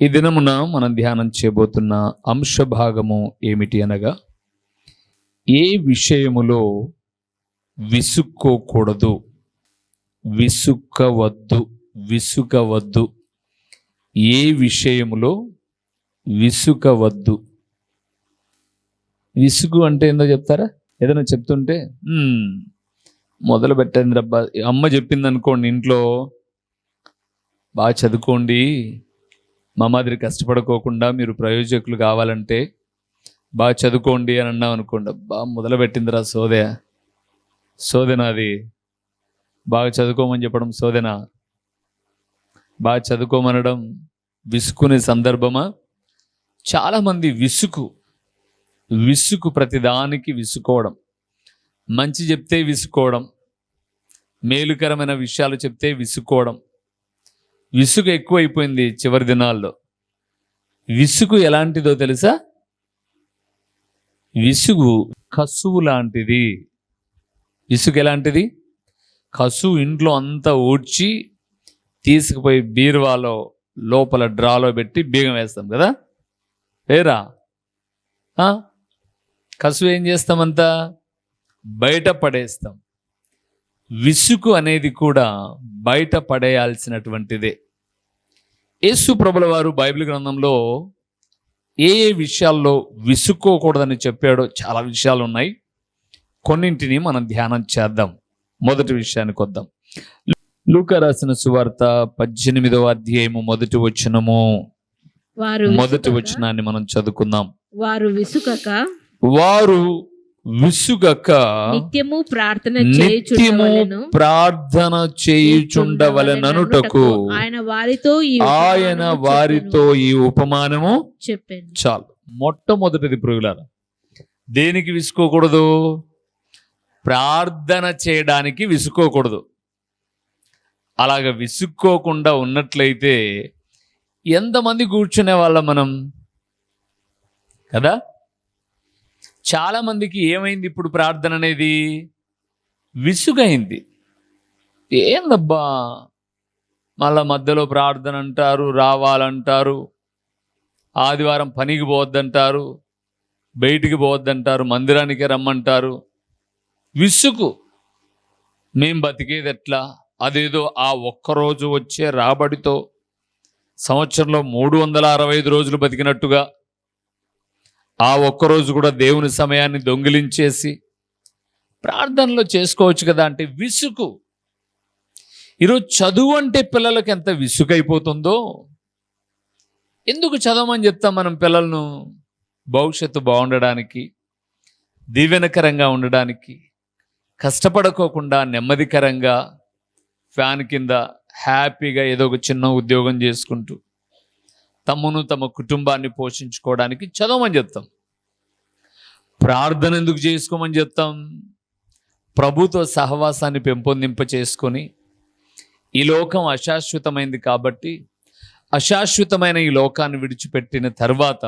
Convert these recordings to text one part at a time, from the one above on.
ఈ దినమున మనం ధ్యానం చేయబోతున్న అంశ భాగము ఏమిటి అనగా ఏ విషయములో విసుక్కోకూడదు విసుక్కవద్దు విసుకవద్దు ఏ విషయములో విసుకవద్దు విసుగు అంటే ఏందో చెప్తారా? ఏదైనా చెప్తుంటే మొదలు పెట్టండి రబ్బా. అమ్మ చెప్పింది అనుకోండి ఇంట్లో బాగా చదువుకోండి మా మాదిరి కష్టపడుకోకుండా మీరు ప్రయోజకులు కావాలంటే బాగా చదువుకోండి అని అన్నాం అనుకోండి బాగా మొదలుపెట్టిందిరా సోదే. సోదెనా అది బాగా చదువుకోమని చెప్పడం సోదెనా? బాగా చదువుకోమనడం విసుకునే సందర్భమా? చాలామంది విసుకు విసుకు ప్రతిదానికి విసుకోవడం మంచి చెప్తే విసుకోవడం మేలుకరమైన విషయాలు చెప్తే విసుకోవడం విసుగు ఎక్కువైపోయింది చివరి దినాల్లో. విసుగు ఎలాంటిదో తెలుసా? విసుగు కసువు లాంటిది. విసుగు ఎలాంటిది? కసువు ఇంట్లో అంతా ఊడ్చి తీసుకుపోయి బీరువాలో లోపల డ్రాలో పెట్టి బీగం వేస్తాం కదా? వేరా? కసువు ఏం చేస్తామంతా? బయట పడేస్తాం. విసుగు అనేది కూడా బయట పడేయాల్సినటువంటిదే. యేసు ప్రభుల వారు బైబిల్ గ్రంథంలో ఏ ఏ విషయాల్లో విసుక్కోకూడదని చెప్పాడో చాలా విషయాలు ఉన్నాయి. కొన్నింటిని మనం ధ్యానం చేద్దాం. మొదటి విషయానికి వద్దాం. లూకా రాసిన సువార్త పద్దెనిమిదవ అధ్యాయము మొదటి వచనము. వారు మొదటి వచనాన్ని మనం చదువుకుందాం. వారు విసుకక వారు విసుగక నిత్యము ప్రార్థన నిత్యము ప్రార్థన చేయుచుండవలెననుటకు ఆయన వారితో ఈ ఆయన వారితో ఈ ఉపమానము చెప్పాను. చాలు. మొట్టమొదటిది ప్రియులారా దేనికి విసుకోకూడదు? ప్రార్థన చేయడానికి విసుకోకూడదు. అలాగ విసుక్కోకుండా ఉన్నట్లయితే ఎంతమంది కూర్చునే వాళ్ళం మనం? కదా? చాలా మందికి ఏమైంది ఇప్పుడు ప్రార్థన అనేది? విసుగైంది. ఏందబ్బా? మళ్ళా మధ్యలో ప్రార్థన అంటారు రావాలంటారు ఆదివారం పనికి పోవద్దంటారు బయటికి పోవద్దంటారు మందిరానికి రమ్మంటారు. విసుగు. మేం బతికేది ఎట్లా? అదేదో ఆ ఒక్కరోజు వచ్చే రాబడితో సంవత్సరంలో మూడు వందల అరవై ఐదు రోజులు బతికినట్టుగా ఆ ఒక్కరోజు కూడా దేవుని సమయాన్ని దొంగిలించేసి ప్రార్థనలో చేసుకోవచ్చు కదా అంటే విసుగు. ఈరోజు చదువు అంటే పిల్లలకు ఎంత విసుగైపోతుందో? ఎందుకు చదవమని చెప్తాం మనం పిల్లలను? భవిష్యత్తు బాగుండడానికి దీవెనకరంగా ఉండడానికి కష్టపడుకోకుండా నెమ్మదికరంగా ఫ్యాన్ కింద హ్యాపీగా ఏదో ఒక చిన్న ఉద్యోగం చేసుకుంటూ తమను తమ కుటుంబాన్ని పోషించుకోవడానికి చదవమని చెప్తాం. ప్రార్థన ఎందుకు చేసుకోమని చెప్తాం? ప్రభుతో సహవాసాన్ని పెంపొందింప చేసుకొని ఈ లోకం అశాశ్వతమైంది కాబట్టి అశాశ్వతమైన ఈ లోకాన్ని విడిచిపెట్టిన తర్వాత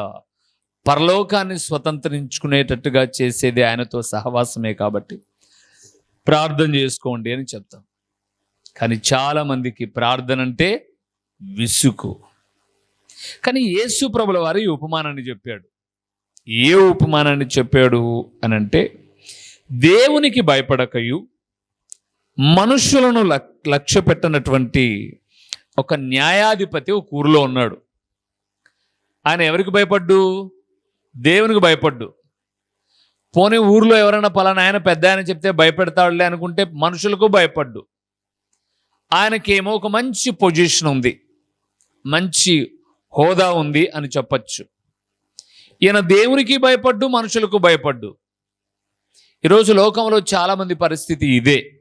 పరలోకాన్ని స్వతంత్రించుకునేటట్టుగా చేసేది ఆయనతో సహవాసమే కాబట్టి ప్రార్థన చేసుకోండి అని చెప్తాం. కానీ చాలామందికి ప్రార్థన అంటే విసుకు. కానీ యేసు ప్రభుల వారు ఈ ఉపమానాన్ని చెప్పాడు. ఏ ఉపమానాన్ని చెప్పాడు అని అంటే దేవునికి భయపడకయు మనుషులను లక్- లక్ష్య పెట్టనటువంటి ఒక న్యాయాధిపతి ఒక ఊరిలో ఉన్నాడు. ఆయన ఎవరికి భయపడ్డు? దేవునికి భయపడ్డు. పోనీ ఊర్లో ఎవరైనా పలానా ఆయన పెద్ద ఆయన చెప్తే భయపెడతాడులే అనుకుంటే మనుషులకు భయపడ్డు. ఆయనకేమో ఒక మంచి పొజిషన్ ఉంది. మంచి హోదా ఉంది అని చెప్పచ్చు. ఈయన దేవునికి భయపడ్డు మనుషులకు భయపడ్డు. ఈరోజు లోకంలో చాలామంది పరిస్థితి ఇదే.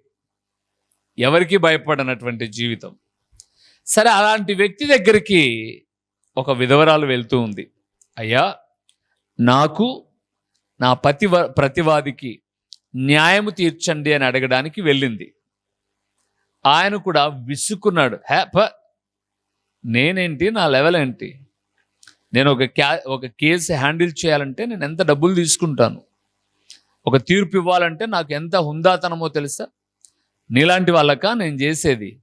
ఎవరికి భయపడనటువంటి జీవితం? సరే అలాంటి వ్యక్తి దగ్గరికి ఒక విధవరాలు వెళ్తూ ఉంది. అయ్యా నాకు నా ప్రతి ప్రతివాదికి న్యాయము తీర్చండి అని అడగడానికి వెళ్ళింది. ఆయన కూడా విసుక్కున్నాడు. హే ప నేనేంటి? నా లెవెల్ ఏంటి? నేను ఒక క్యా ఒక కేసు హ్యాండిల్ చేయాలంటే నేను ఎంత డబ్బులు తీసుకుంటాను? ఒక తీర్పు ఇవ్వాలంటే నాకు ఎంత హుందాతనమో తెలుసా? నీలాంటి వాళ్ళక నేను చేసేది?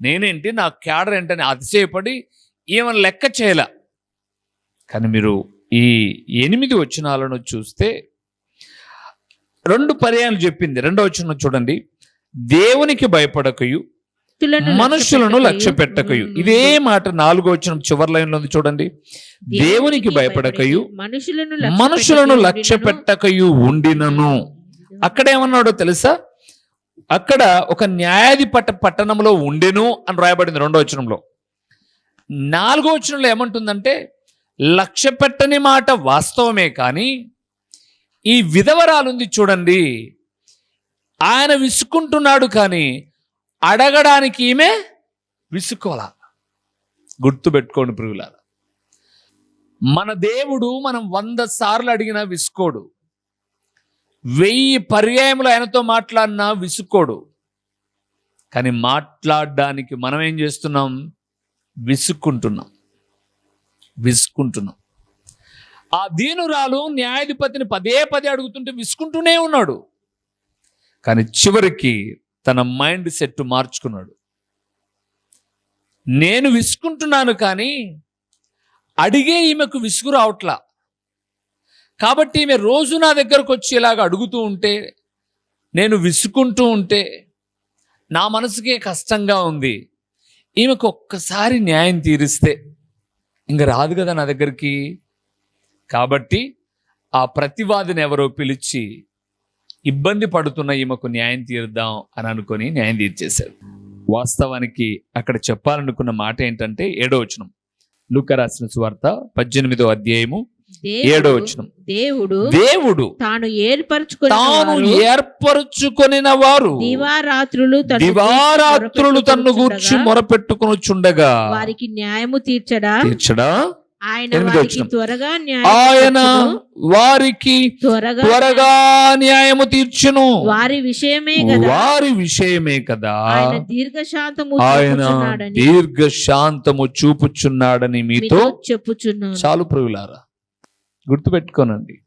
నేనేంటి? నా క్యాడర్ ఏంటని అతిశయపడి ఏమైనా లెక్క చేయల. కానీ మీరు ఈ ఎనిమిది వచనాలను చూస్తే రెండు పర్యాలు చెప్పింది. రెండో వచనం చూడండి. దేవునికి భయపడకయు మనుషులను లక్ష్య పెట్టకయు. ఇదే మాట నాలుగో వచనం చివరి లైన్లో ఉంది చూడండి. దేవునికి భయపడకయు. మనుషులను మనుషులను లక్ష్య పెట్టకయు ఉండినను. అక్కడ ఏమన్నాడో తెలుసా? అక్కడ ఒక న్యాయాధిపత పట్టణంలో ఉండెను అని రాయబడింది రెండో వచనంలో. నాలుగో వచనంలో ఏమంటుందంటే లక్ష్య పెట్టని మాట వాస్తవమే కానీ ఈ విధవరాలుంది చూడండి. ఆయన విసుక్కుంటున్నాడు కానీ అడగడానికి ఈమె విసుక్కోవాల గుర్తుపెట్టుకోండి ప్రియులారా. మన దేవుడు మనం వంద సార్లు అడిగినా విసుకోడు. వెయ్యి పర్యాయములు ఆయనతో మాట్లాడినా విసుకోడు కానీ మాట్లాడడానికి మనం ఏం చేస్తున్నాం? విసుక్కుంటున్నాం. విసుక్కుంటున్నాం. ఆ దీనురాలు న్యాయాధిపతిని పదే పదే అడుగుతుంటే విసుకుంటూనే ఉన్నాడు. కానీ చివరికి తన మైండ్ సెట్ మార్చుకున్నాడు. నేను విసుకుంటున్నాను కానీ అడిగే ఈమెకు విసుగు రావట్లా. కాబట్టి ఈమె రోజు నా దగ్గరకు వచ్చి ఇలాగ అడుగుతూ ఉంటే నేను విసుకుంటూ ఉంటే నా మనసుకే కష్టంగా ఉంది. ఈమెకు ఒక్కసారి న్యాయం తీరిస్తే ఇంక రాదు కదా నా దగ్గరికి. కాబట్టి ఆ ప్రతివాదిని ఎవరో పిలిచి ఇబ్బంది పడుతున్న ఈమెకు న్యాయం తీరుద్దాం అని అనుకొని న్యాయం తీర్చేశారు. వాస్తవానికి అక్కడ చెప్పాలనుకున్న మాట ఏంటంటే ఏడో వచనం. లూక రాసిన సువార్త పద్దెనిమిదో అధ్యాయము ఏడో వచనం. దేవుడు దేవుడు తాను ఏర్పరచుకున్న తాను ఏర్పరచుకొనిన వారు దివారాత్రులు దివారాత్రులు తన్ను గూర్చి మొరపెట్టుకుని చుండగా వారికి న్యాయము తీర్చడా? తీర్చడా? ఆయన వారికి. త్వరగా ఆయన న్యాయం వారికి త్వరగా త్వరగా న్యాయము తీర్చును. వారి విషయమే కదా. వారి విషయమే కదా. దీర్ఘశాంతము ఆయన చూపుచున్నాడని. దీర్ఘ శాంతము చూపుచున్నాడని మీతో చెప్పుచున్నాను. చాలు ప్రభులారా గుర్తుపెట్టుకోనండి.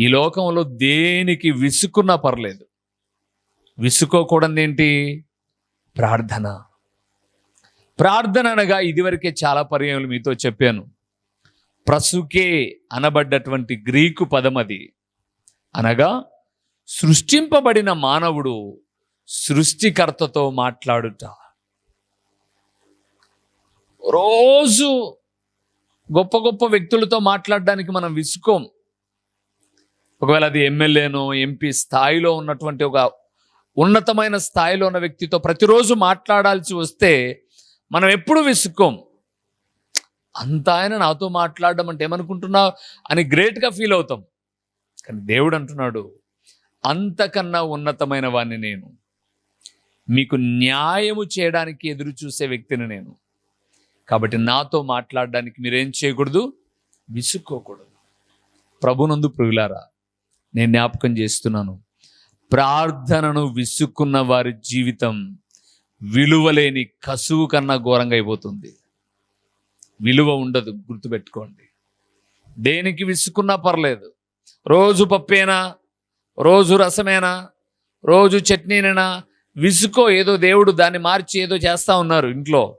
ఈ లోకంలో దేనికి విసుకున్నా పర్లేదు. విసుకోకూడదు ఏంటి ప్రార్థన. ప్రార్థన అనగా ఇదివరకే చాలా పర్యాయములు మీతో చెప్పాను. ప్రసుకే అనబడ్డటువంటి గ్రీకు పదం అది. అనగా సృష్టింపబడిన మానవుడు సృష్టికర్తతో మాట్లాడుట. రోజు గొప్ప గొప్ప వ్యక్తులతో మాట్లాడడానికి మనం విసుకోం. ఒకవేళ అది ఎమ్మెల్యేనో ఎంపీ స్థాయిలో ఉన్నటువంటి ఒక ఉన్నతమైన స్థాయిలో ఉన్న వ్యక్తితో ప్రతిరోజు మాట్లాడాల్సి వస్తే మనం ఎప్పుడు విసుకోం. అంత ఆయన నాతో మాట్లాడడం అంటే ఏమనుకుంటున్నావు అని గ్రేట్గా ఫీల్ అవుతాం. కానీ దేవుడు అంటున్నాడు అంతకన్నా ఉన్నతమైన వాడిని నేను. మీకు న్యాయము చేయడానికి ఎదురు చూసే వ్యక్తిని నేను. కాబట్టి నాతో మాట్లాడడానికి మీరేం చేయకూడదు? విసుక్కోకూడదు. ప్రభునందు ప్రియులారా నేను జ్ఞాపకం చేస్తున్నాను. ప్రార్థనను విసుక్కున్న వారి జీవితం విలువలేని కసువు కన్నా ఘోరంగా అయిపోతుంది. విలువ ఉండదు గుర్తుపెట్టుకోండి. దేనికి విసుక్కున్నా పర్లేదు. రోజు పప్పేనా? రోజు రసమేనా? రోజు చట్నీనేనా? విసుకో ఏదో దేవుడు దాన్ని మార్చి ఏదో చేస్తా ఉన్నారు ఇంట్లో.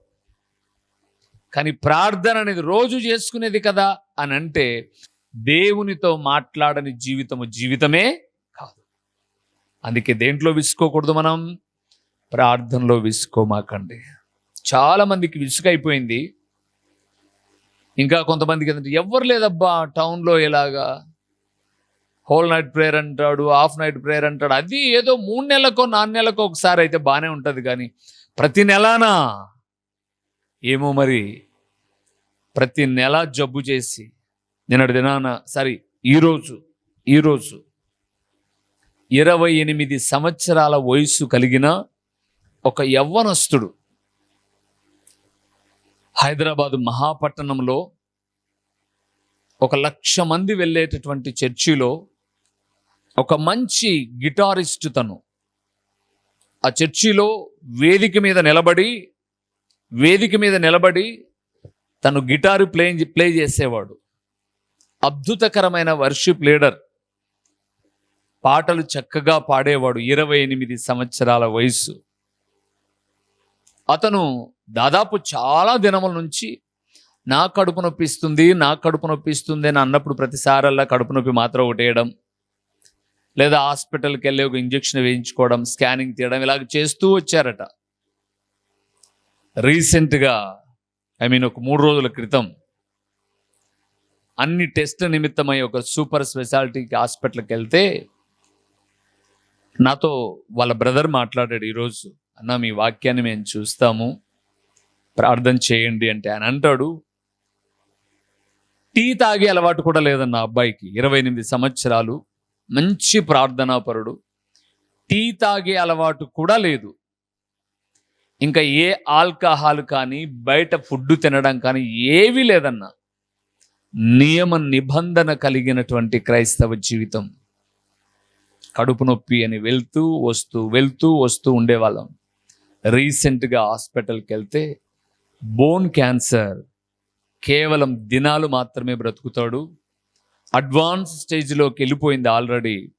కానీ ప్రార్థన అనేది రోజు చేసుకునేది కదా అని అంటే దేవునితో మాట్లాడని జీవితము జీవితమే కాదు. అందుకే దేంట్లో విసుకోకూడదు మనం? ప్రార్థనలో విసుకోమాకండి చాలామందికి విసుగైపోయింది ఇంకా కొంతమందికి ఏంటంటే ఎవరు లేదబ్బా టౌన్లో ఇలాగా హోల్ నైట్ ప్రేయర్ అంటాడు హాఫ్ నైట్ ప్రేయర్ అంటాడు. అది ఏదో మూడు నెలలకో నాలుగు నెలలకో ఒకసారి అయితే బాగానే ఉంటుంది కానీ ప్రతి నెలానా? ఏమో మరి. ప్రతి నెల జబ్బు చేసి నిన్నటి దినాన సారీ ఈరోజు ఈరోజు ఇరవై ఎనిమిది సంవత్సరాల వయసు కలిగిన ఒక యవ్వనస్తుడు హైదరాబాదు మహాపట్టణంలో ఒక లక్ష మంది వెళ్ళేటటువంటి చర్చిలో ఒక మంచి గిటారిస్ట్ తను. ఆ చర్చిలో వేదిక మీద నిలబడి వేదిక మీద నిలబడి తను గిటారు ప్లే ప్లే చేసేవాడు. అద్భుతకరమైన వర్షిప్ లీడర్. పాటలు చక్కగా పాడేవాడు ఇరవై ఎనిమిది సంవత్సరాల వయసు అతను దాదాపు చాలా దినముల నుంచి నా కడుపు నొప్పిస్తుంది నా కడుపు నొప్పిస్తుంది అని అన్నప్పుడు ప్రతిసారల్లా కడుపు నొప్పి మాత్రం ఒకటేయడం లేదా హాస్పిటల్కి వెళ్ళి ఒక ఇంజెక్షన్ వేయించుకోవడం స్కానింగ్ తీయడం ఇలాగ చేస్తూ వచ్చారట. రీసెంట్గా ఐ మీన్ ఒక మూడు రోజుల క్రితం అన్ని టెస్ట్ నిమిత్తమై ఒక సూపర్ స్పెషాలిటీకి హాస్పిటల్కి వెళ్తే నాతో వాళ్ళ బ్రదర్ మాట్లాడాడు ఈరోజు. అన్న మీ వాక్యాన్ని మేము చూస్తాము. ప్రార్థన చేయండి అంటే ఆయన అంటాడు. టీ తాగే అలవాటు కూడా లేదన్న అబ్బాయికి ఇరవై ఎనిమిది సంవత్సరాలు. మంచి ప్రార్థనాపరుడు. టీ తాగే అలవాటు కూడా లేదు. ఇంకా ఏ ఆల్కహాల్ కానీ బయట ఫుడ్ తినడం కానీ ఏవీ లేదన్న. నియమ నిబంధన కలిగినటువంటి క్రైస్తవ జీవితం. కడుపు నొప్పి అని వెళ్తూ వస్తూ వెళ్తూ వస్తూ ఉండేవాళ్ళం. రీసెంట్గా హాస్పిటల్కి వెళ్తే బోన్ క్యాన్సర్ కేవలం దినాలు మాత్రమే బ్రతుకుతాడు. అడ్వాన్స్ స్టేజ్లోకి వెళ్ళిపోయింది ఆల్రెడీ.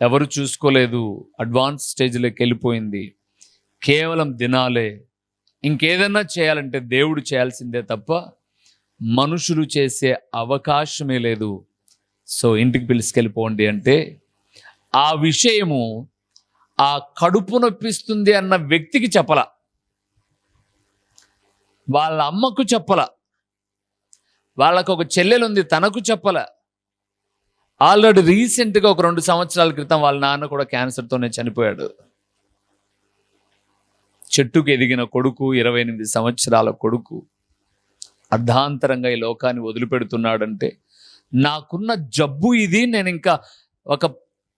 ఎవరు చూసుకోలేదు అడ్వాన్స్ స్టేజ్లోకి వెళ్ళిపోయింది. కేవలం దినాలే. ఇంకేదన్నా చేయాలంటే దేవుడు చేయాల్సిందే తప్ప మనుషులు చేసే అవకాశమే లేదు. సో ఇంటికి పిలుచుకెళ్ళిపోండి అంటే ఆ విషయము ఆ కడుపు నొప్పిస్తుంది అన్న వ్యక్తికి చెప్పల. వాళ్ళ అమ్మకు చెప్పల. వాళ్ళకు ఒక చెల్లెలు ఉంది తనకు చెప్పల. ఆల్రెడీ రీసెంట్గా ఒక రెండు సంవత్సరాల క్రితం వాళ్ళ నాన్న కూడా క్యాన్సర్తోనే చనిపోయాడు. చెట్టుకు ఎదిగిన కొడుకు ఇరవై ఎనిమిది సంవత్సరాల కొడుకు అర్ధాంతరంగా ఈ లోకాన్ని వదిలిపెడుతున్నాడంటే నాకున్న జబ్బు ఇది నేను ఇంకా ఒక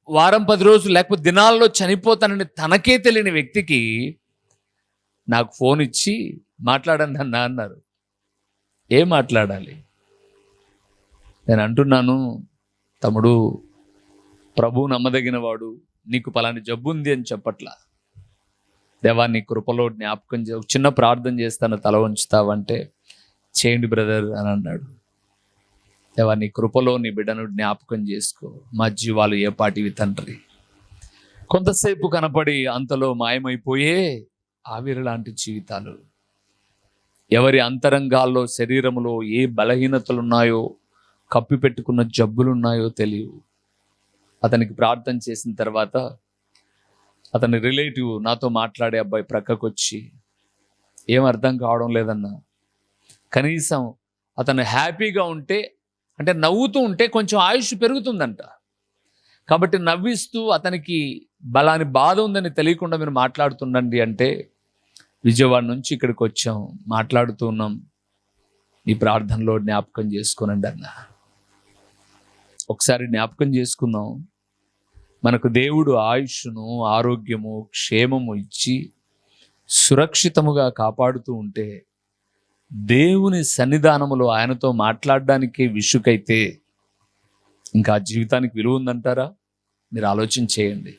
వారం పది రోజులు లేకపోతే దినాల్లో చనిపోతానని తనకే తెలియని వ్యక్తికి నాకు ఫోన్ ఇచ్చి మాట్లాడండి అన్న అన్నారు. ఏం మాట్లాడాలి? నేను అంటున్నాను తమ్ముడు ప్రభు నమ్మదగిన వాడు నీకు పలాని జబ్బు ఉంది అని చెప్పట్లా? దేవా నీ కృపలో జ్ఞాపకం చే చిన్న ప్రార్థన చేస్తాను తల ఉంచుతావంటే చేయండి బ్రదర్ అని అన్నాడు. దేవా నీ కృపలో నీ బిడ్డను జ్ఞాపకం చేసుకో. మా జీవాలు ఏ పాటివి తండ్రి? కొంతసేపు కనపడి అంతలో మాయమైపోయే ఆవిరి లాంటి జీవితాలు. ఎవరి అంతరంగాల్లో శరీరంలో ఏ బలహీనతలు ఉన్నాయో కప్పి పెట్టుకున్న జబ్బులు ఉన్నాయో తెలియవు. అతనికి ప్రార్థన చేసిన తర్వాత అతని రిలేటివ్ నాతో మాట్లాడే అబ్బాయి ప్రక్కకు వచ్చి ఏం అర్థం కావడం లేదన్నా. కనీసం అతను హ్యాపీగా ఉంటే అంటే నవ్వుతూ ఉంటే కొంచెం ఆయుష్ పెరుగుతుందంట. కాబట్టి నవ్విస్తూ అతనికి బలాని బాధ ఉందని తెలియకుండా మీరు మాట్లాడుతుండండి అంటే విజయవాడ నుంచి ఇక్కడికి వచ్చాం. మాట్లాడుతూ ఉన్నాం. ఈ ప్రార్థనలో జ్ఞాపకం చేసుకోనండి అన్న. ఒకసారి జ్ఞాపకం చేసుకుందాం. మనకు దేవుడు ఆయుష్ను ఆరోగ్యము క్షేమము ఇచ్చి సురక్షితముగా కాపాడుతూ ఉంటే దేవుని సన్నిధానములో ఆయనతో మాట్లాడడానికి విషుకైతే ఇంకా జీవితానికి విలువ ఉందంటారా? మీరు ఆలోచన చేయండి.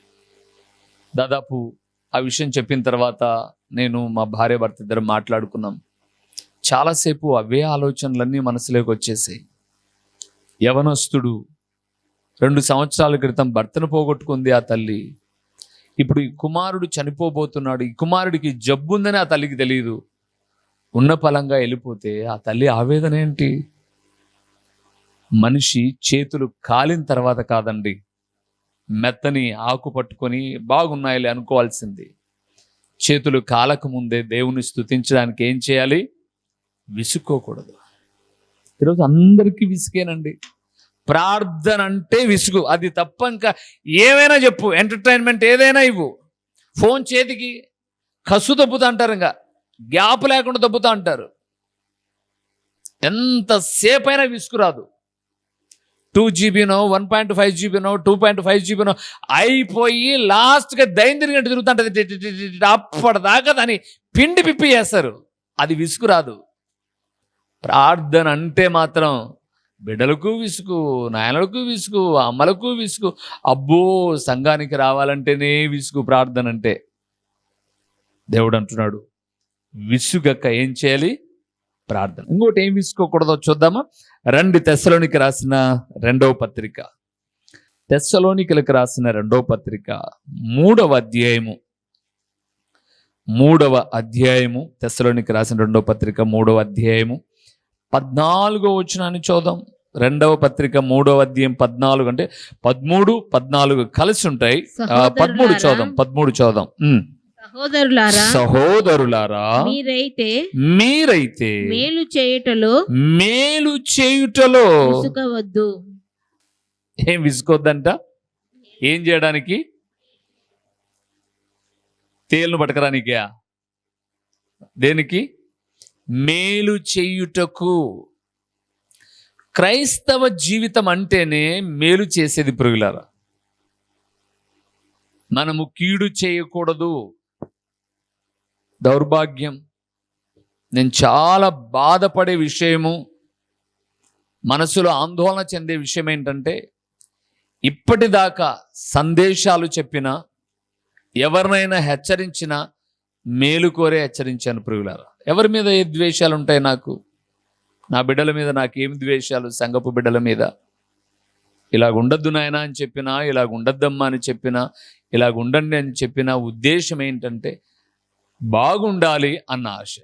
దాదాపు ఆ విషయం చెప్పిన తర్వాత నేను మా భార్య భర్త ఇద్దరు మాట్లాడుకున్నాం. చాలాసేపు అవే ఆలోచనలన్నీ మనసులోకి వచ్చేసాయి. యవనస్తుడు రెండు సంవత్సరాల క్రితం భర్తను పోగొట్టుకుంది ఆ తల్లి. ఇప్పుడు ఈ కుమారుడు చనిపోబోతున్నాడు. ఈ కుమారుడికి జబ్బు ఉందని ఆ తల్లికి తెలియదు ఉన్న ఫలంగా వెళ్ళిపోతే ఆ తల్లి ఆవేదన ఏంటి? మనిషి చేతులు కాలిన తర్వాత కాదండి. మెత్తని ఆకు పట్టుకొని బాగున్నాయిలే అనుకోవాల్సింది. చేతులు కాలక ముందే దేవుని స్తుతించడానికి ఏం చేయాలి? విసుక్కోకూడదు. ఈరోజు అందరికీ విసుకేనండి. ప్రార్థన అంటే విసుగు. అది తప్ప ఇంకా ఏమైనా చెప్పు. ఎంటర్టైన్మెంట్ ఏదైనా ఇవ్వు. ఫోన్ చేతికి కసు తప్పుతా అంటారు ఇంకా. గ్యాప్ లేకుండా తప్పుతా అంటారు. ఎంతసేపైనా విసుగు విసుకురాదు టూ జీబీనో వన్ పాయింట్ ఫైవ్ జీబీనో టూ పాయింట్ ఫైవ్ జీబీనో అయిపోయి లాస్ట్గా దైన్ తిరిగినట్టు తిరుగుతుంటుంది అప్పటిదాకా దాన్ని పిండి పిప్పి చేస్తారు. అది విసుకురాదు ప్రార్థన అంటే మాత్రం బిడ్డలకు విసుగు నాయనలకు విసుగు అమ్మలకు విసుగు అబ్బో సంఘానికి రావాలంటేనే విసుగు ప్రార్థన అంటే దేవుడు అంటున్నాడు విసుగక్క ఏం చేయాలి? ప్రార్థన. ఇంకోటి ఏం విసుకోకూడదో చూద్దామా? రండి తెస్సలోనికి రాసిన రెండవ పత్రిక. తెస్సలోనికలకు రాసిన రెండవ పత్రిక. మూడవ అధ్యాయము. మూడవ అధ్యాయము. తెస్సలోనికి రాసిన రెండవ పత్రిక మూడవ అధ్యాయము. పద్నాలుగో వచనాన్ని చూద్దాం. రెండవ పత్రిక మూడవ అధ్యాయం పద్నాలుగు అంటే పదమూడు పద్నాలుగు కలిసి ఉంటాయి. పదమూడు చూద్దాం పదమూడు చూద్దాం. సహోదరులారా సహోదరులారా మీరైతే మీరైతే మేలు చేయుటలో మేలు చేయుటలో విసుకవద్దు ఏం విసుకోద్దంట ఏం చేయడానికి? తేలును పట్టకరానికా? దేనికి? మేలు చేయుటకు. క్రైస్తవ జీవితం అంటేనే మేలు చేసేది పురుగులారా మనము కీడు చేయకూడదు. దౌర్భాగ్యం. నేను చాలా బాధపడే విషయము మనసులో ఆందోళన చెందే విషయం ఏంటంటే ఇప్పటిదాకా సందేశాలు చెప్పిన ఎవరినైనా హెచ్చరించిన మేలు కోరే హెచ్చరించాను ప్రియులారా. ఎవరి మీద ఏ ద్వేషాలు ఉంటాయి నాకు? నా బిడ్డల మీద నాకేం ద్వేషాలు? సంగపు బిడ్డల మీద. ఇలాగుండద్దు నాయన అని చెప్పినా ఇలాగుండద్దమ్మా అని చెప్పినా ఇలాగుండండి అని చెప్పిన ఉద్దేశం ఏంటంటే బాగుండాలి అన్న ఆశ.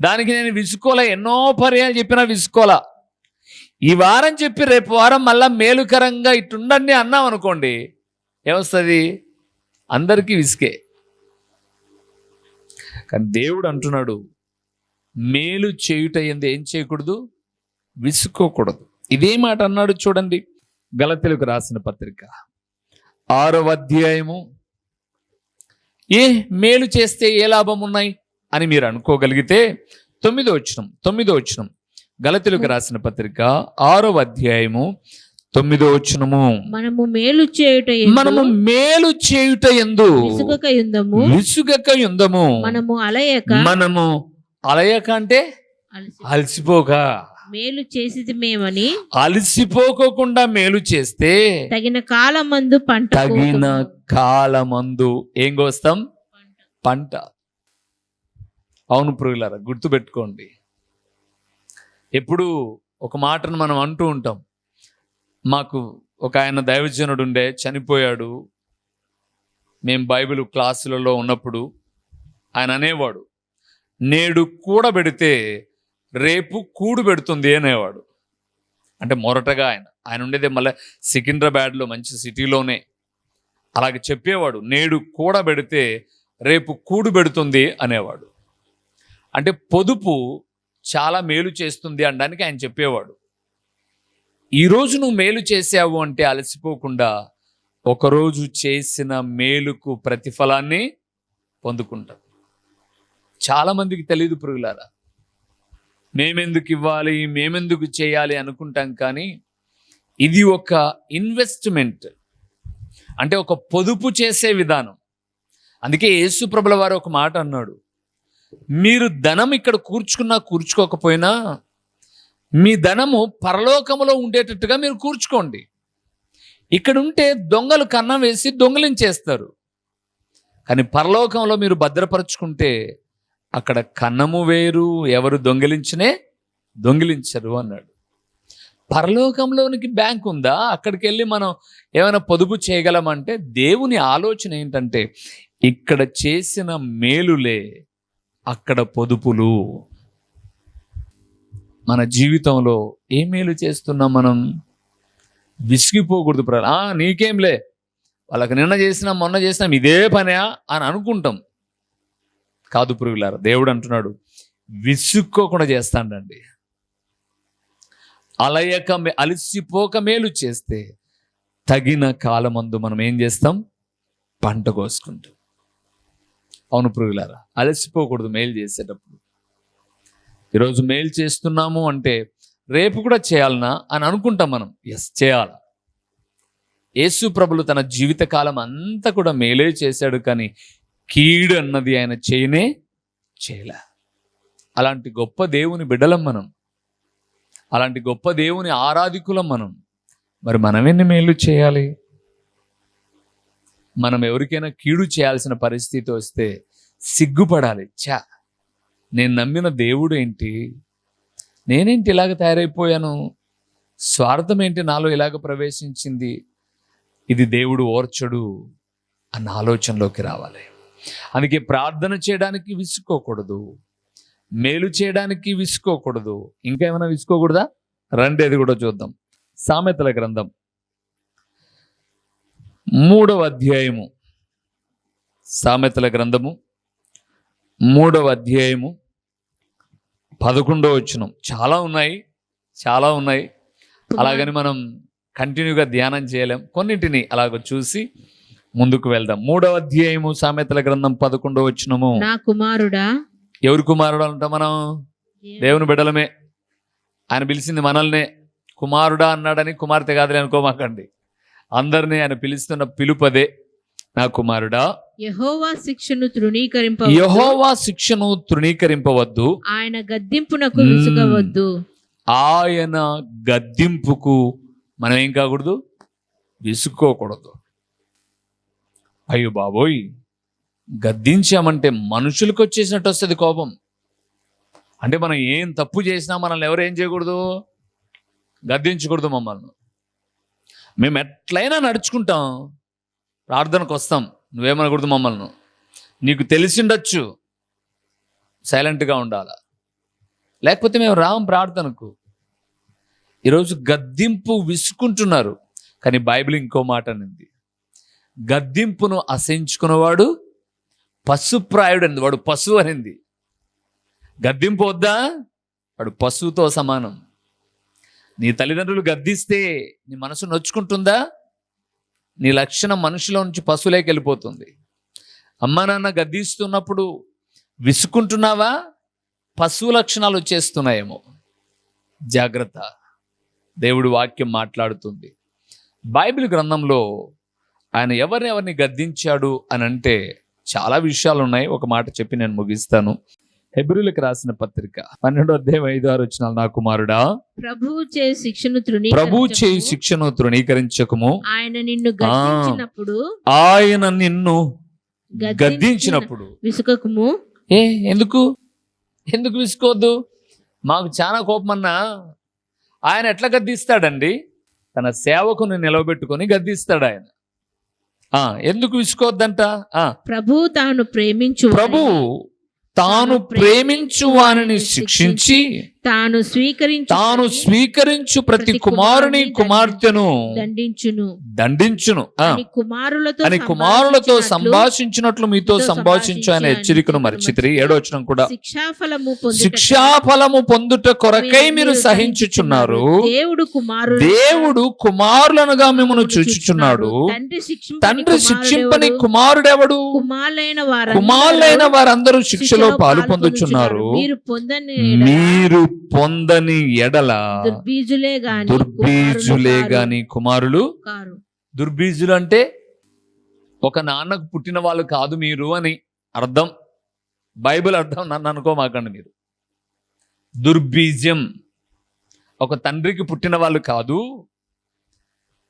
దానికి నేను విసుకోలే ఎన్నో పర్యాలు చెప్పినా విసుకోలే ఈ వారం చెప్పి రేపు వారం మళ్ళా మేలుకరంగా ఇటుండండి అన్నాం అనుకోండి ఏమొస్తుంది? అందరికీ విసికే. కానీ దేవుడు అంటున్నాడు మేలు చేయుట ఎందు ఏం చేయకూడదు? విసుకోకూడదు ఇదే మాట అన్నాడు చూడండి గలతెలకు రాసిన పత్రిక. ఆరవ అధ్యాయము ఏ మేలు చేస్తే ఏ లాభం ఉన్నాయి అని మీరు అనుకోగలిగితే తొమ్మిదో వచ్చినం తొమ్మిదో వచ్చినం గలతెలకు రాసిన పత్రిక ఆరవ అధ్యాయము తొమ్మిదో వచ్చినము మనము మేలు చేయుట మనము మేలు చేయుట ఎందు విసుగక యుందము. విసుగక యుందము. మనము అలయక. మనము అలయక అంటే అలసి- అలసిపోక. మేలు చేసిది మేమని అలసిపోకోకుండా మేలు చేస్తే తగిన కాలమందు పంట తగిన. కాలమందు ఏం కోస్తాం? పంట. అవును పురుగులారా గుర్తుపెట్టుకోండి. ఎప్పుడు ఒక మాటను మనం అంటూ ఉంటాం. మాకు ఒక ఆయన దైవజనుడు ఉండే చనిపోయాడు. మేము బైబిల్ క్లాసులలో ఉన్నప్పుడు ఆయన అనేవాడు నేడు కూడబెడితే రేపు కూడు పెడుతుంది అనేవాడు. అంటే మొరటగా ఆయన. ఆయన ఉండేది మళ్ళీ సికింద్రాబాద్లో మంచి సిటీలోనే. అలాగే చెప్పేవాడు నేడు కూడబెడితే రేపు కూడు పెడుతుంది అనేవాడు. అంటే పొదుపు చాలా మేలు చేస్తుంది అనడానికి ఆయన చెప్పేవాడు. ఈరోజు నువ్వు మేలు చేసావు అంటే అలసిపోకుండా ఒకరోజు చేసిన మేలుకు ప్రతిఫలాన్ని పొందుకుంటాం చాలామందికి తెలియదు పురుగులారా మేమెందుకు ఇవ్వాలి? మేమెందుకు చేయాలి అనుకుంటాం కానీ ఇది ఒక ఇన్వెస్ట్మెంట్ అంటే ఒక పొదుపు చేసే విధానం. అందుకే యేసు ప్రభుల వారు ఒక మాట అన్నాడు. మీరు ధనం ఇక్కడ కూర్చుకున్నా కూర్చుకోకపోయినా మీ ధనము పరలోకములో ఉండేటట్టుగా మీరు కూర్చుకోండి. ఇక్కడ ఉంటే దొంగలు కన్నం వేసి దొంగలించేస్తారు. కానీ పరలోకంలో మీరు భద్రపరుచుకుంటే అక్కడ కన్నము వేరు ఎవరు దొంగిలించినే దొంగిలించరు అన్నాడు. పరలోకంలోనికి బ్యాంక్ ఉందా? అక్కడికి వెళ్ళి మనం ఏమైనా పొదుపు చేయగలమంటే దేవుని ఆలోచన ఏంటంటే ఇక్కడ చేసిన మేలులే అక్కడ పొదుపులు. మన జీవితంలో ఏ మేలు చేస్తున్నాం మనం? విసిగిపోకూడదు ప్ర నీకేంలే వాళ్ళకి నిన్న చేసినాం మొన్న చేసినాం ఇదే పనా అని అనుకుంటాం. కాదు పురుగులారా దేవుడు అంటున్నాడు విసుక్కోకుండా చేస్తాడండి అలయక అలసిపోక మేలు చేస్తే తగిన కాలమందు మనం ఏం చేస్తాం? పంట కోసుకుంటాం. అవును పురుగులారా అలసిపోకూడదు మేలు చేసేటప్పుడు. ఈరోజు మేలు చేస్తున్నాము అంటే రేపు కూడా చేయాలనా అని అనుకుంటాం మనం. ఎస్ చేయాల? యేసు ప్రభులు తన జీవితకాలం అంతా కూడా మేలే చేశాడు కానీ కీడు అన్నది ఆయన చేయనే చేయలే. అలాంటి గొప్ప దేవుని బిడ్డలం మనం. అలాంటి గొప్ప దేవుని ఆరాధికులం మనం. మరి మనం ఎన్ని మేలు చేయాలి? మనం ఎవరికైనా కీడు చేయాల్సిన పరిస్థితి వస్తే సిగ్గుపడాలి. చా నేను నమ్మిన దేవుడు ఏంటి? నేనేంటి ఇలాగ తయారైపోయాను? స్వార్థం ఏంటి నాలో ఇలాగ ప్రవేశించింది? ఇది దేవుడు ఓర్చడు అన్న ఆలోచనలోకి రావాలి. అందుకే ప్రార్థన చేయడానికి విసుకోకూడదు మేలు చేయడానికి విసుకోకూడదు ఇంకా ఏమైనా విసుకోకూడదా రండి అది కూడా చూద్దాం. సామెతల గ్రంథం. మూడవ అధ్యాయము. సామెతల గ్రంథము. మూడవ అధ్యాయము. పదకొండవ వచనం. చాలా ఉన్నాయి. చాలా ఉన్నాయి. అలాగని మనం కంటిన్యూగా ధ్యానం చేయలేం. కొన్నింటిని అలాగ చూసి ముందుకు వెళ్దాం. మూడవ అధ్యాయము సామెతల గ్రంథం పదకొండవ వచనము. నా కుమారుడా. ఎవరి కుమారుడు అంట మనం? దేవుని బిడ్డలమే. ఆయన పిలిచింది మనల్నే. కుమారుడా అన్నాడని కుమార్తె కాదులే అనుకోమాకండి. అందరినీ ఆయన పిలుస్తున్న పిలుపదే నా కుమారుడా. యెహోవా శిక్షను తృణీకరింప యహోవా శిక్షను తృణీకరింపవద్దు. ఆయన గద్దింపునకు విసుగవద్దు. ఆయన గద్దింపుకు మనం ఏం కాకూడదు? విసుక్కోకూడదు. అయ్యో బాబోయ్ గద్దించామంటే మనుషులకు వచ్చేసినట్టు వస్తుంది కోపం. అంటే మనం ఏం తప్పు చేసినా మనల్ని ఎవరు ఏం చేయకూడదు? గద్దించకూడదు మమ్మల్ని. మేము ఎట్లయినా నడుచుకుంటాం ప్రార్థనకు వస్తాం నువ్వేమనకూడదు మమ్మల్ని. నీకు తెలిసిండొచ్చు సైలెంట్గా ఉండాలి. లేకపోతే మేము రాం ప్రార్థనకు. ఈరోజు గద్దింపు విసుకుంటున్నారు కానీ బైబిల్ ఇంకో మాట అనింది. గద్దింపును అసహించుకున్నవాడు పశుప్రాయుడు అంది వాడు పశువు అనింది. గద్దింపు వద్దా? వాడు పశువుతో సమానం. నీ తల్లిదండ్రులు గద్దిస్తే నీ మనసు నొచ్చుకుంటుందా? నీ లక్షణం మనుషులో నుంచి పశువులేకి వెళ్ళిపోతుంది. అమ్మా నాన్న గద్దిస్తున్నప్పుడు విసుకుంటున్నావా పశువు లక్షణాలు వచ్చేస్తున్నాయేమో. జాగ్రత్త. దేవుడి వాక్యం మాట్లాడుతుంది. బైబిల్ గ్రంథంలో ఆయన ఎవరిని ఎవరిని గద్దించాడు అని అంటే చాలా విషయాలు ఉన్నాయి ఒక మాట చెప్పి నేను ముగిస్తాను. హెబ్రిలకు రాసిన పత్రిక పన్నెండో అధ్యాయం ఐదు ఆరు వచ్చిన నా కుమారుడా ప్రభువు చే శిక్షను ప్రభు చేయి తృణీకరించకు శిక్షను తృణీకరించకము. ఆయన నిన్ను గద్దించినప్పుడు ఆయన నిన్ను గద్దించిన- గద్దించినప్పుడు విసుకకుము. ఏ ఎందుకు? ఎందుకు విసుకోవద్దు మాకు చాలా కోపమన్నా. ఆయన ఎట్లా గద్దిస్తాడండి? తన సేవకుని నిలవబెట్టుకొని గద్దిస్తాడు ఆయన ఎందుకు విసుకోవద్దంట? ఆ. ప్రభు తాను ప్రేమించు ప్రభు తాను ప్రేమించు వానిని శిక్షించి తాను స్వీకరించు తాను స్వీకరించు ప్రతి కుమారుని కుమార్తెను దండించును. దండించును. అని కుమారులతో అని కుమారులతో సంభాషించినట్లు మీతో సంభాషించు ఆయన హెచ్చరికను మర్చితిరి. ఏడవచనం కూడా. శిక్షాఫలము శిక్షాఫలము పొందుట కొరకై మీరు సహించుచున్నారు. దేవుడు కుమారుడు దేవుడు కుమారులనుగా మిమ్మల్ని చూచుచున్నాడు. తండ్రి శిక్షింపని? కుమారుడెవడు? కుమారులైన వారు కుమారులైన వారందరూ శిక్షలో పాలు పొందుచున్నారు. మీరు పొందని ఎడల దుర్బీజులే గాని దుర్బీజులే కుమారులు గాని కుమారులు దుర్బీజులు అంటే ఒక నాన్నకు పుట్టిన వాళ్ళు కాదు మీరు అని అర్థం. బైబిల్ అర్థం నన్ను అనుకోమాకండి మీరు. దుర్బీజం ఒక తండ్రికి పుట్టిన వాళ్ళు కాదు.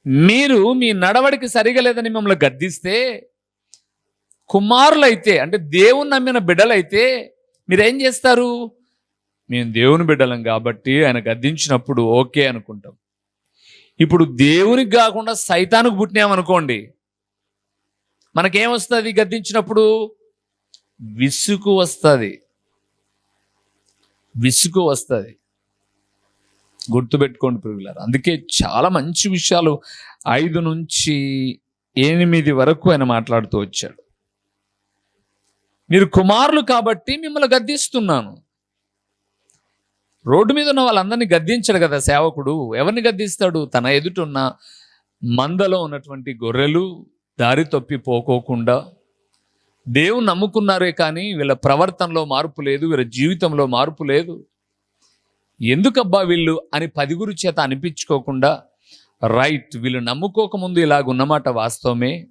మీరు మీ నడవడికి సరిగా లేదని మిమ్మల్ని గద్దిస్తే కుమారులైతే అంటే దేవుని నమ్మిన బిడ్డలైతే మీరేం చేస్తారు? మేము దేవుని బిడ్డలం కాబట్టి ఆయన గద్దించినప్పుడు ఓకే అనుకుంటాం. ఇప్పుడు దేవునికి కాకుండా సైతానికి పుట్టినామనుకోండి మనకేమొస్తుంది? గద్దించినప్పుడు విసుగు వస్తుంది. విసుగు వస్తుంది. గుర్తుపెట్టుకోండి పిల్లలు అందుకే చాలా మంచి విషయాలు ఐదు నుంచి ఎనిమిది వరకు ఆయన మాట్లాడుతూ వచ్చాడు. మీరు కుమారులు కాబట్టి మిమ్మల్ని గద్దిస్తున్నాను. రోడ్డు మీద ఉన్న వాళ్ళందరినీ గద్దించాడు కదా సేవకుడు. ఎవరిని గద్దిస్తాడు? తన ఎదుట ఉన్న మందలో ఉన్నటువంటి గొర్రెలు దారి తప్పి పోకోకుండా దేవుని నమ్ముకున్నారే కానీ వీళ్ళ ప్రవర్తనలో మార్పు లేదు వీళ్ళ జీవితంలో మార్పు లేదు. ఎందుకబ్బా వీళ్ళు అని పదిగురు చేత అనిపించుకోకుండా రైట్ వీళ్ళు నమ్ముకోకముందు ఇలాగ ఉన్నమాట వాస్తవమే.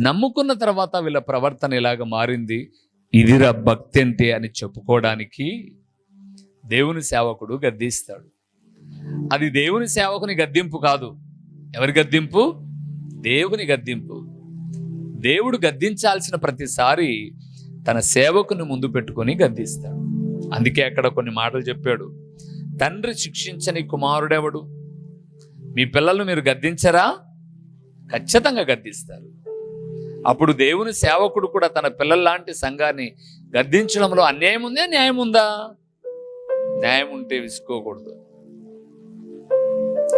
నమ్ముకున్న తర్వాత వీళ్ళ ప్రవర్తన ఇలాగ మారింది. ఇదిరా భక్తి అంటే అని చెప్పుకోవడానికి దేవుని సేవకుడు గద్దిస్తాడు. అది దేవుని సేవకుని గద్దింపు కాదు. ఎవరి గద్దింపు? దేవుని గద్దింపు. దేవుడు గద్దించాల్సిన ప్రతిసారి తన సేవకుని ముందు పెట్టుకొని గద్దిస్తాడు. అందుకే అక్కడ కొన్ని మాటలు చెప్పాడు. తండ్రి శిక్షించని కుమారుడెవడు? మీ పిల్లలను మీరు గద్దించరా? ఖచ్చితంగా గద్దిస్తారు. అప్పుడు దేవుని సేవకుడు కూడా తన పిల్లల్లాంటి సంఘాన్ని గద్దించడంలో అన్యాయం ఉందా? న్యాయం ఉందా? న్యాయం ఉంటే విసుకోకూడదు.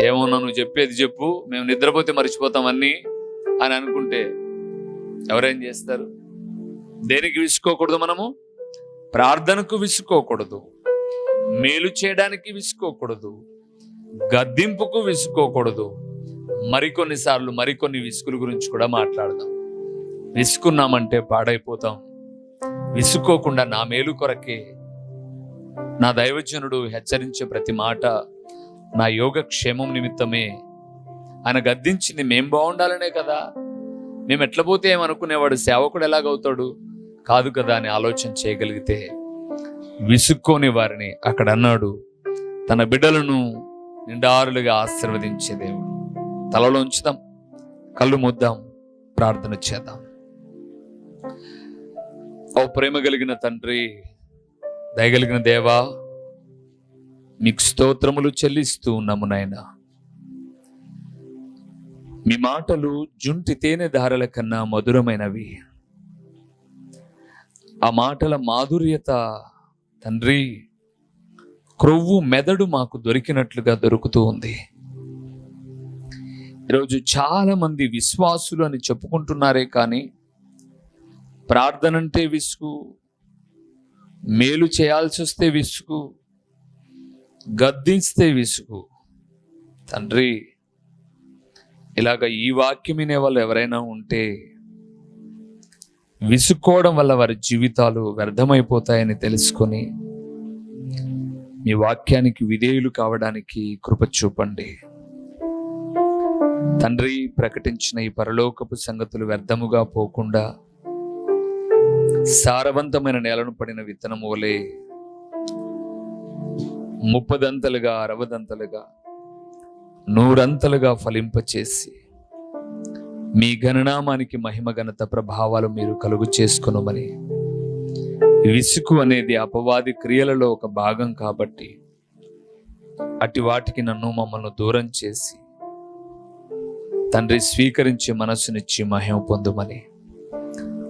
ఏమన్నా నువ్వు చెప్పేది చెప్పు మేము నిద్రపోతే మర్చిపోతాం అన్నీ అని అనుకుంటే ఎవరేం చేస్తారు? దేనికి విసుకోకూడదు మనము? ప్రార్థనకు విసుకోకూడదు. మేలు చేయడానికి విసుకోకూడదు. గద్దింపుకు విసుకోకూడదు. మరికొన్నిసార్లు మరికొన్ని విసుగుల గురించి కూడా మాట్లాడదాం. విసుకున్నామంటే పాడైపోతాం. విసుకోకుండా నా మేలు కొరకే నా దైవజనుడు హెచ్చరించే ప్రతి మాట నా యోగక్షేమం నిమిత్తమే. ఆయన గద్దించింది మేం బాగుండాలనే కదా. మేము ఎట్ల పోతే ఏమనుకునేవాడు? సేవకుడు ఎలాగవుతాడు? కాదు కదా అని ఆలోచన చేయగలిగితే విసుక్కోని వారిని అక్కడ అన్నాడు. తన బిడ్డలను నిండారులుగా ఆశీర్వదించే దేవుడు. తలలో ఉంచుదాం కళ్ళు ముద్దాం ప్రార్థన చేద్దాం. ఓ ప్రేమ కలిగిన తండ్రి దయగలిగిన దేవా మీకు స్తోత్రములు చెల్లిస్తూ ఉన్నాము నాయన. మీ మాటలు జుంటి తేనె ధారల కన్నా మధురమైనవి. ఆ మాటల మాధుర్యత తండ్రి క్రొవ్వు మెదడు మాకు దొరికినట్లుగా దొరుకుతూ ఉంది. ఈరోజు చాలా మంది విశ్వాసులు అని చెప్పుకుంటున్నారే కానీ ప్రార్థన అంటే విసుగు మేలు చేయాల్సి వస్తే విసుగు గద్దిస్తే విసుగు. తండ్రి ఇలాగ ఈ వాక్యం వినే వాళ్ళు ఎవరైనా ఉంటే విసుక్కోవడం వల్ల వారి జీవితాలు వ్యర్థమైపోతాయని తెలుసుకొని మీ వాక్యానికి విధేయులు కావడానికి కృప చూపండి. తండ్రి ప్రకటించిన ఈ పరలోకపు సంగతులు వ్యర్థముగా పోకుండా సారవంతమైన నేలను పడిన విత్తనము వలె ముప్పదంతలుగా అరవదంతలుగా నూరంతలుగా ఫలింపచేసి మీ గణనామానికి మహిమ ఘనత ప్రభావాలు మీరు కలుగు చేసుకునమని. విసుకు అనేది అపవాది క్రియలలో ఒక భాగం కాబట్టి అటు వాటికి నన్ను మమ్మల్ని దూరం చేసి తండ్రి స్వీకరించి మనసునిచ్చి మహిమ పొందుమని.